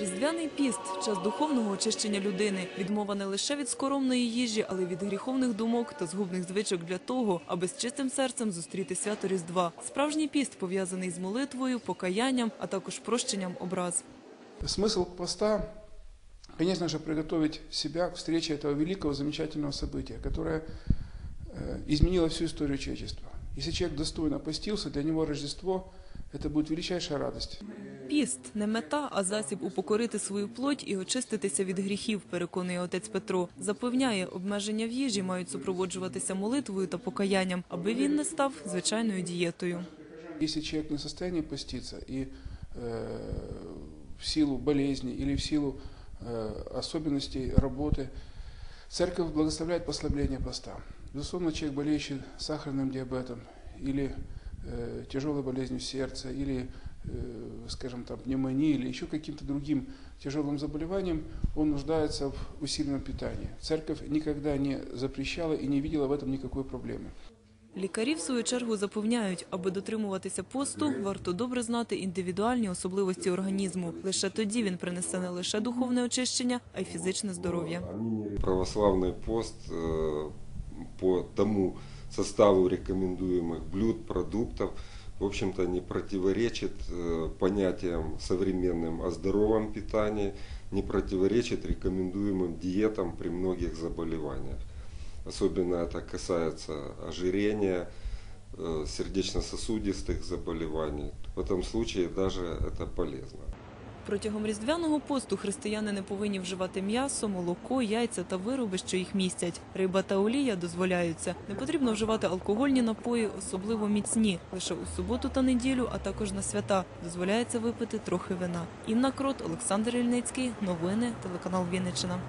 Різдвяний піст час духовного очищення людини, відмова не лише від скоромної їжі, але й від гріховних думок та згубних звичок для того, аби з чистим серцем зустріти свято Різдва. Справжній піст пов'язаний з молитвою, покаянням, а також прощенням образ. Смысл поста, конечно же, приготовить себя к встрече этого великого, замечательного события, которое э, изменило всю историю человечества. Если человек достойно постился, для него Рождество – это будет величайшая радость. Піст не мета, а засіб упокорити свою плоть і очиститися від гріхів, переконує отець Петро. Запевняє, обмеження в їжі мають супроводжуватися молитвою та покаянням, аби він не став звичайною дієтою. Если человек не в состоянии поститься и э, в силу болезни или в силу э, особенностей работы, церковь благословляет послабление поста. Безусловно, человек, болеющий сахарным диабетом или э, тяжелой болезнью сердца, или, э, скажем, там, пневмонией, или еще каким-то другим тяжелым заболеванием, он нуждается в усиленном питании. Церковь никогда не запрещала и не видела в этом никакой проблемы. Лікарі, в свою чергу, запевняють, аби дотримуватися посту, варто добре знати індивідуальні особливості організму. Лише тоді він принесе не лише духовне очищення, а й фізичне здоров'я. Православный пост э, по тому составу рекомендуемых блюд, продуктов, в общем-то, не противоречит э, понятиям современным о здоровом питании, не противоречит рекомендуемым диетам при многих заболеваниях. Особенно это касается ожирения, э, сердечно-сосудистых заболеваний. В этом случае даже это полезно. Протягом різдвяного посту християни не повинні вживати м'ясо, молоко, яйця та вироби, що їх містять. Риба та олія дозволяються. Не потрібно вживати алкогольні напої, особливо міцні. Лише у суботу та неділю, а також на свята дозволяється випити трохи вина. Інна Крот, Олександр Ільницький. Новини телеканал Вінниччина.